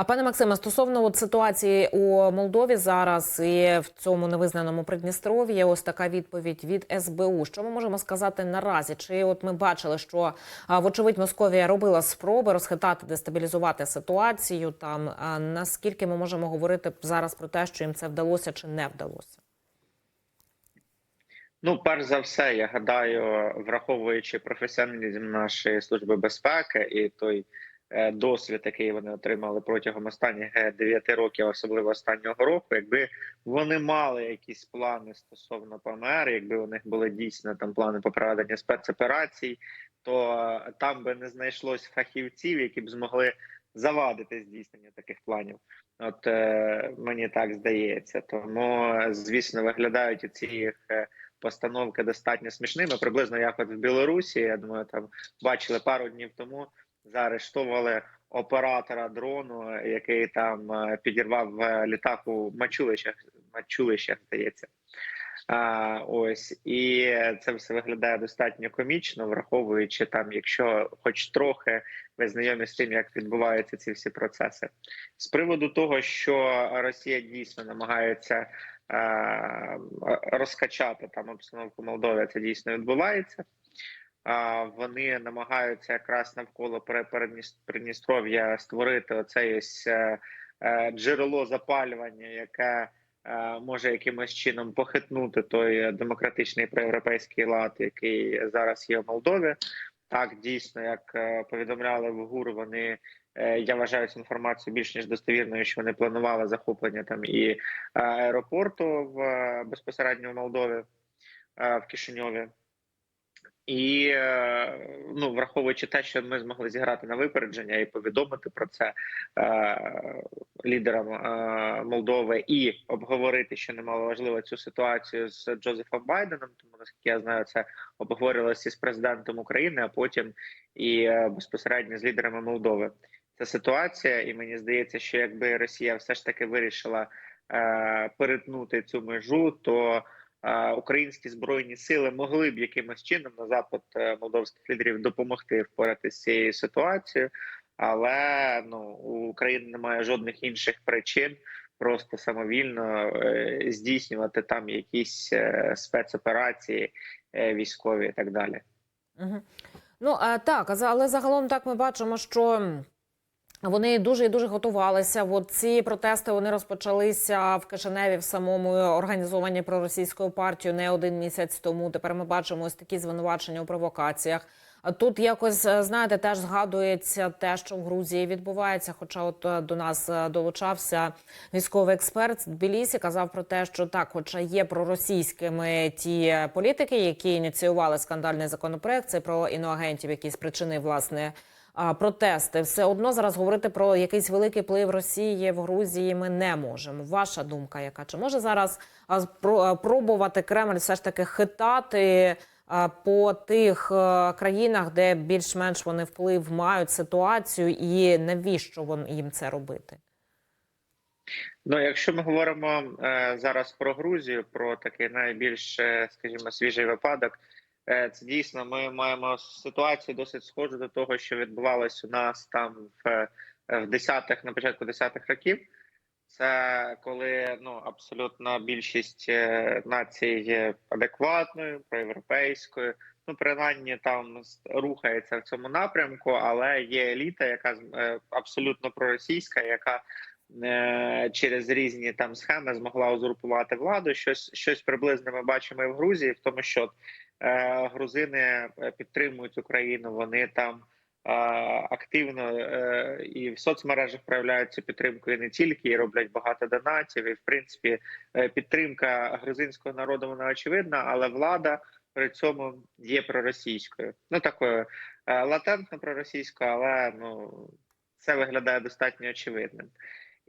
А пане Максиме, стосовно от ситуації у Молдові зараз і в цьому невизнаному Придністров'ї, ось така відповідь від СБУ. Що ми можемо сказати наразі? Чи от ми бачили, що вочевидь Московія робила спроби розхитати, дестабілізувати ситуацію? Там а наскільки ми можемо говорити зараз про те, що їм це вдалося чи не вдалося? Ну, перш за все, я гадаю, враховуючи професіоналізм нашої служби безпеки і той досвід, який вони отримали протягом останніх е, 9 років, особливо останнього року, якби вони мали якісь плани стосовно ПМР, якби у них були дійсно там плани по спецоперацій, то е, там би не знайшлось фахівців, які б змогли завадити здійсненню таких планів. От е, мені так здається. Тому, е, звісно, виглядають ці їх. е, постановки достатньо смішними. Приблизно як от в Білорусі. Я думаю, там бачили пару днів тому. Заарештовували оператора дрону, який там е, підірвав е, літак у Мачулищах, Мачулищах, здається. А, ось і це все виглядає достатньо комічно, враховуючи там, якщо хоч трохи ви знайомі з тим, як відбуваються ці всі процеси, з приводу того, що Росія дійсно намагається е, розкачати там обстановку Молдови, це дійсно відбувається. Вони намагаються якраз навколо Придністров'я створити оце е, е, джерело запалювання, яке е, може якимось чином похитнути той демократичний проєвропейський лад, який зараз є в Молдові. Так, дійсно, як повідомляли в ГУР, вони я вважаю цю інформацію більш ніж достовірною, що вони планували захоплення там і аеропорту в безпосередньо в Молдові в Кишиньові. І е, ну, враховуючи те, що ми змогли зіграти на випередження і повідомити про це е, лідерам е, Молдови, і обговорити, що немало важливо цю ситуацію з Джозефом Байденом, тому наскільки я знаю, це обговорювалося і з президентом України, а потім і е, безпосередньо з лідерами Молдови. Ця ситуація, і мені здається, що якби Росія все ж таки вирішила е, перетнути цю межу, то українські збройні сили могли б якимось чином на запит е, молдовських лідерів допомогти впоратися з цією ситуацією, але ну у України немає жодних інших причин просто самовільно е, здійснювати там якісь е, спецоперації військові і так далі. Ну а так, але загалом так ми бачимо, що вони дуже і дуже готувалися. От ці протести вони розпочалися в Кишиневі в самому організовані проросійською партією не один місяць тому. Тепер ми бачимо ось такі звинувачення у провокаціях. Тут якось е, знаєте, теж згадується те, що в Грузії відбувається. Хоча, от е, до нас е, долучався військовий експерт з Тбілісі, казав про те, що так, хоча є проросійськими ті політики, які ініціювали скандальний законопроект, це про іноагентів, які спричинив власне протести. Все одно зараз говорити про якийсь великий вплив Росії в Грузії ми не можемо. Ваша думка, яка чи може зараз пробувати Кремль все ж таки хитати? По тих е, країнах, де більш-менш вони вплив мають ситуацію, і навіщо вон їм це робити? Ну, якщо ми говоримо е, зараз про Грузію, про такий найбільш, е, скажімо, свіжий випадок, це дійсно ми маємо ситуацію досить схожу до того, що відбувалось у нас там в, е, в десятих на початку десятих років. Це коли ну абсолютна більшість е, націй є адекватною, проєвропейською. Ну, принаймні там рухається в цьому напрямку, але є еліта, яка е, абсолютно проросійська, яка е, через різні там схеми змогла узурпувати владу. Щось щось приблизне ми бачимо і в Грузії, в тому, що е, грузини е, підтримують Україну. Вони там е, активно е, і в соцмережах проявляють цю підтримку, і не тільки і роблять багато донатів. І в принципі е, підтримка грузинського народу вона очевидна, але влада. При цьому є проросійською, ну такою е, латентно проросійською, але ну це виглядає достатньо очевидним.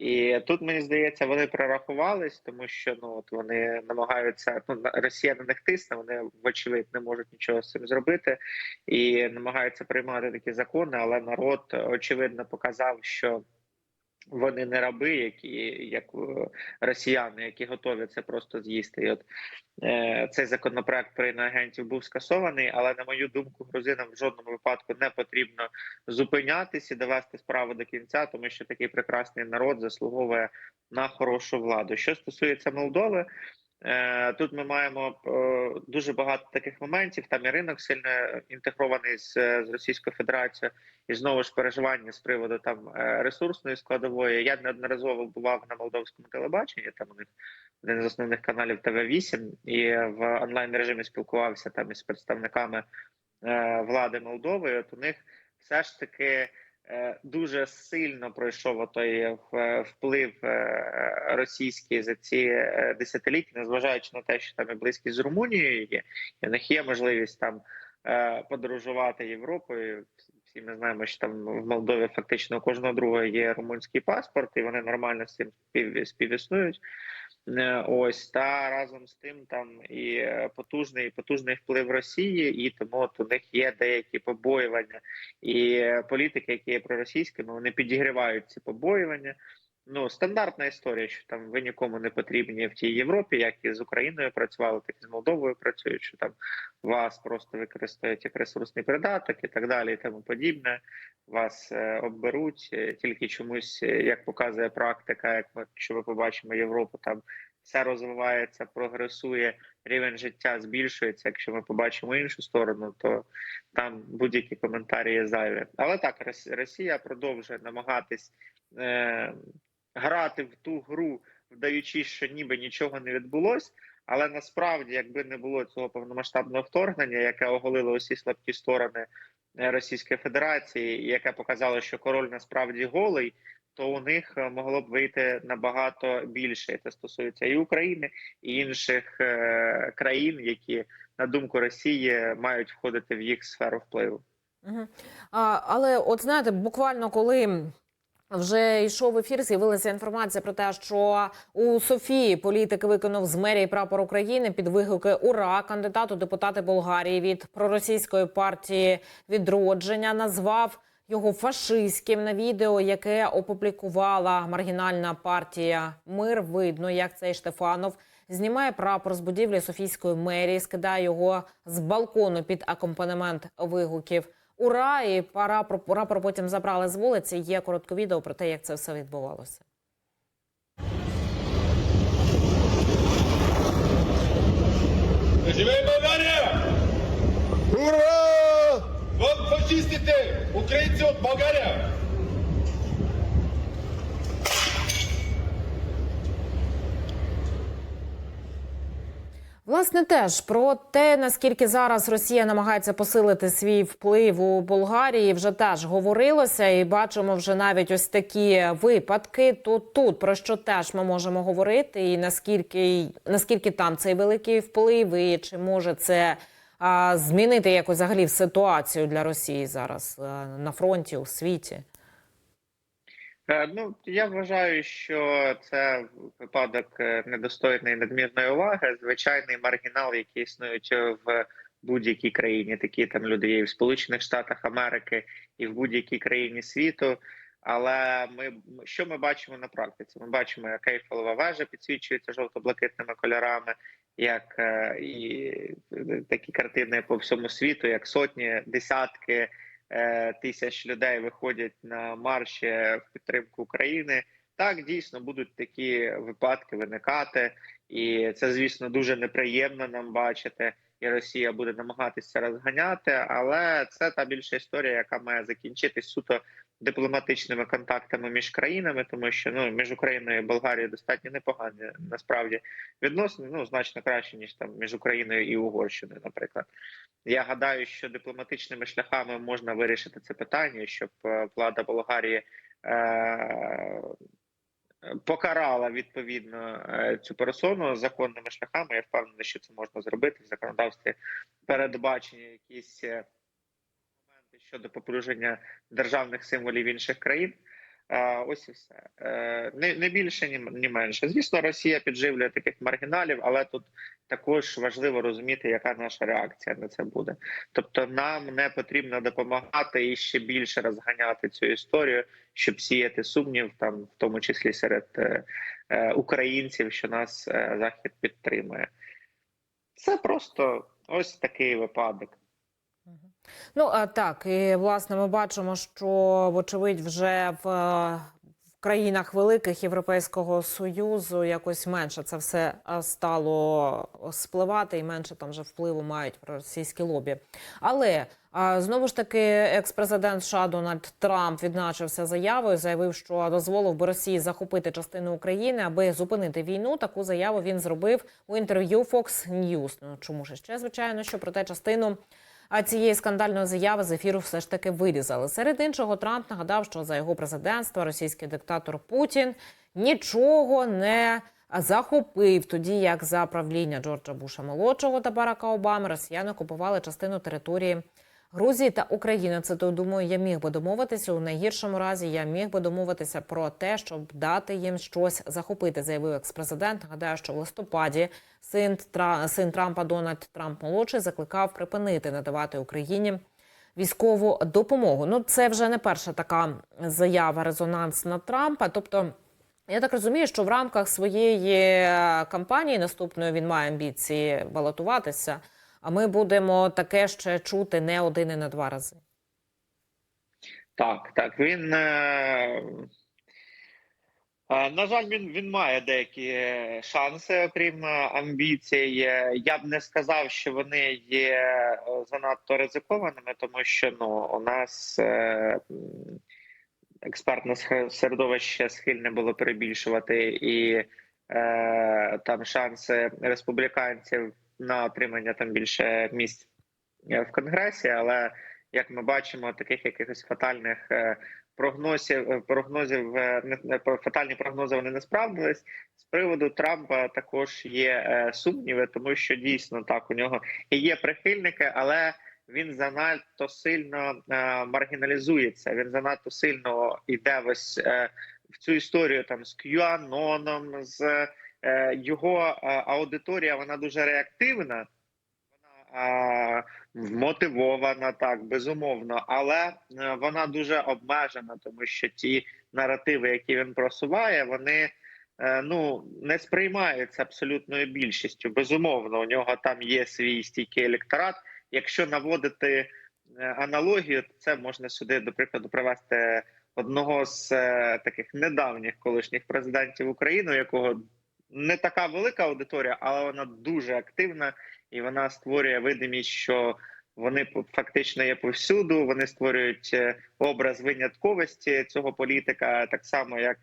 І тут мені здається, вони прорахувались, тому що ну от вони намагаються ну Росія на них тисне, вони вочевидь не можуть нічого з цим зробити і намагаються приймати такі закони. Але народ очевидно показав, що вони не раби, які як е, росіяни, які готові це просто з'їсти. І от е, цей законопроект про інагентів був скасований, але на мою думку, грузинам в жодному випадку не потрібно зупинятися довести справу до кінця, тому що такий прекрасний народ заслуговує на хорошу владу. Що стосується Молдови. Е, Тут ми маємо е, дуже багато таких моментів. Там і ринок сильно інтегрований з, з Російською Федерацією, і знову ж переживання з приводу там е, ресурсної складової. Я неодноразово бував на молдовському телебаченні. Там у них один з основних каналів ТВ 8 і в онлайн режимі спілкувався там із представниками е, влади Молдови. От у них все ж таки. Е, Дуже сильно пройшов той е, вплив е, російський за ці десятиліття, незважаючи на те, що там і близькість з Румунією є, і в них є можливість там подорожувати Європою. Всі ми знаємо, що там в Молдові фактично кожного другого є румунський паспорт, і вони нормально з цим спів, співіснують. Е, Ось та разом з тим там і е, потужний потужний вплив Росії, і тому от у них є деякі побоювання, і е, політики, які є проросійськими, вони підігрівають ці побоювання. Ну, стандартна історія, що там ви нікому не потрібні в тій Європі, як і з Україною працювали, так і з Молдовою працюють, що там вас просто використають як ресурсний придаток і так далі, і тому подібне. Вас е, обберуть е, тільки чомусь, е, як показує практика, як ми, що ми побачимо Європу, там все розвивається, прогресує, рівень життя збільшується. Якщо ми побачимо іншу сторону, то там будь-які коментарі є зайві. Але так, Рос- Росія продовжує намагатись е, грати в ту гру, вдаючи, що ніби нічого не відбулось. Але насправді, якби не було цього повномасштабного вторгнення, яке оголило усі слабкі сторони е, Російської Федерації, яке показало, що король насправді голий, то у них е, могло б вийти набагато більше. Це стосується і України, і інших е, країн, які на думку Росії мають входити в їх сферу впливу. Угу. А, але от знаєте, буквально коли вже йшов ефір, з'явилася інформація про те, що у Софії політик виконав з мерії прапор України під вигуки Ура кандидат у депутати Болгарії від проросійської партії відродження назвав його фашистським на відео, яке опублікувала маргінальна партія Мир. Видно, як цей Штефанов знімає прапор з будівлі Софійської мерії, скидає його з балкону під акомпанемент вигуків. Ура! І пара прапор потім забрали з вулиці. Є коротке відео про те, як це все відбувалося. Живе Болгарія! Ура! Вон фашистите! Українці от Болгарія! Власне, теж про те, наскільки зараз Росія намагається посилити свій вплив у Болгарії, вже теж говорилося, і бачимо вже навіть ось такі випадки. То тут про що теж ми можемо говорити, і наскільки наскільки там цей великий вплив, і чи може це а, змінити якось взагалі ситуацію для Росії зараз а, на фронті у світі? Е, Ну я вважаю, що це випадок е, недостойної надмірної уваги. Звичайний маргінал, який існують в будь-якій країні. Такі там люди є і в Сполучених Штатах Америки, і в будь-якій країні світу. Але ми що ми бачимо на практиці? Ми бачимо, як Ейфелева вежа підсвічується жовто-блакитними кольорами, як е, і такі картини по всьому світу, як сотні, десятки е, тисяч людей виходять на марші в підтримку України. Так, дійсно будуть такі випадки виникати, і це, звісно, дуже неприємно нам бачити. І Росія буде намагатися розганяти, але це та більша історія, яка має закінчитись суто дипломатичними контактами між країнами, тому що ну між Україною і Болгарією достатньо непогані насправді відносини. Ну значно краще ніж там між Україною і Угорщиною, наприклад. Я гадаю, що дипломатичними шляхами можна вирішити це питання, щоб е, влада Болгарії е- покарала відповідно е, цю персону законними шляхами. Я впевнений, що це можна зробити в законодавстві. Передбачені якісь е, щодо попруження державних символів інших країн. Ось і все. Е, Не, більше, ні, менше. Звісно, Росія підживлює таких маргіналів, але тут також важливо розуміти, яка наша реакція на це буде. Тобто, нам не потрібно допомагати і ще більше розганяти цю історію, щоб сіяти сумнів, там в тому числі серед е, е, українців, що нас захід підтримує. Це просто ось такий випадок. Ну а так, і власне ми бачимо, що вочевидь вже в, країнах великих Європейського союзу якось менше це все стало спливати, і менше там вже впливу мають російські лобі. Але знову ж таки, екс-президент США Дональд Трамп відзначився заявою, заявив, що дозволив би Росії захопити частину України, аби зупинити війну. Таку заяву він зробив у інтерв'ю Fox News. Ну чому ж ще звичайно, що проте частину. А цієї скандальної заяви з ефіру все ж таки вирізали. Серед іншого, Трамп нагадав, що за його президентства російський диктатор Путін нічого не захопив, тоді як за правління Джорджа Буша молодшого та Барака Обами росіяни окупували частину території. Грузії та України це то думаю, я міг би домовитися у найгіршому разі. Я міг би домовитися про те, щоб дати їм щось захопити, заявив експрезидент. Нагадаю, що в листопаді син Тра... син Трампа Дональд Трамп молодший закликав припинити надавати Україні військову допомогу. Ну це вже не перша така заява резонансна Трампа. Тобто, я так розумію, що в рамках своєї е, кампанії наступної він має амбіції балотуватися. А ми будемо таке ще чути не один і не два рази. Так, так. Він е, е, на жаль, він, він має деякі шанси, окрім е, амбіцій. Я б не сказав, що вони є е, занадто ризикованими, тому що ну у нас експертне середовище схильне було перебільшувати і е, там шанси республіканців на отримання там більше місць е, в конгресі, але як ми бачимо, таких якихось фатальних е, прогнозів е, прогнозів не фатальні прогнози вони не справдились. З приводу Трампа також є сумніви, тому що дійсно так у нього і є прихильники, але він занадто сильно маргіналізується. Він занадто сильно йде ось в цю історію там з QAnoном, з його е, аудиторія. Вона дуже реактивна. Вона е, вмотивована так, безумовно, але е, вона дуже обмежена, тому що ті наративи, які він просуває, вони е, ну не сприймаються абсолютною більшістю. Безумовно, у нього там є свій стійкий електорат. Якщо наводити е, аналогію, то це можна сюди, до прикладу, привести одного з е, таких недавніх колишніх президентів України, якого не така велика аудиторія, але вона дуже активна і вона створює видимість, що вони фактично є повсюду. Вони створюють е, образ винятковості цього політика, так само як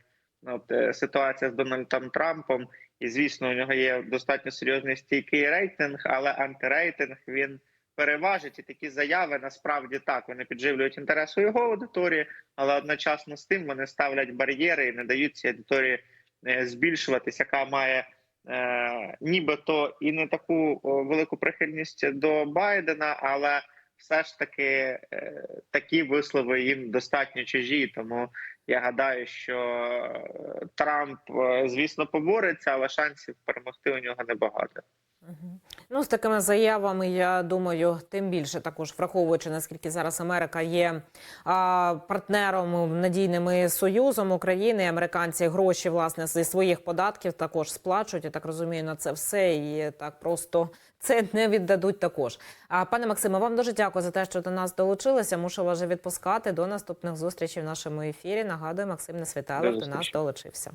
ну, от, е, ситуація з Дональдом Трампом. І звісно, у нього є достатньо серйозний стійкий рейтинг, але антирейтинг він переважить. І такі заяви насправді так вони підживлюють інтересу його аудиторії, але одночасно з тим вони ставлять бар'єри і не дають цій аудиторії збільшуватись, яка має е, нібито і не таку велику прихильність до Байдена, але все ж таки е, такі вислови їм достатньо чужі. Тому я гадаю, що е, Трамп, е, звісно, побореться, але шансів перемогти у нього небагато. Ну, з такими заявами, я думаю, тим більше також враховуючи наскільки зараз Америка є а, партнером надійним союзом України. Американці гроші власне зі своїх податків також сплачують. Я так розумію, на це все і так просто це не віддадуть також. А пане Максиме, вам дуже дякую за те, що до нас долучилися. Мушу вас вже відпускати до наступних зустрічей в нашому ефірі. Нагадую, Максим Несвіталов до нас долучився.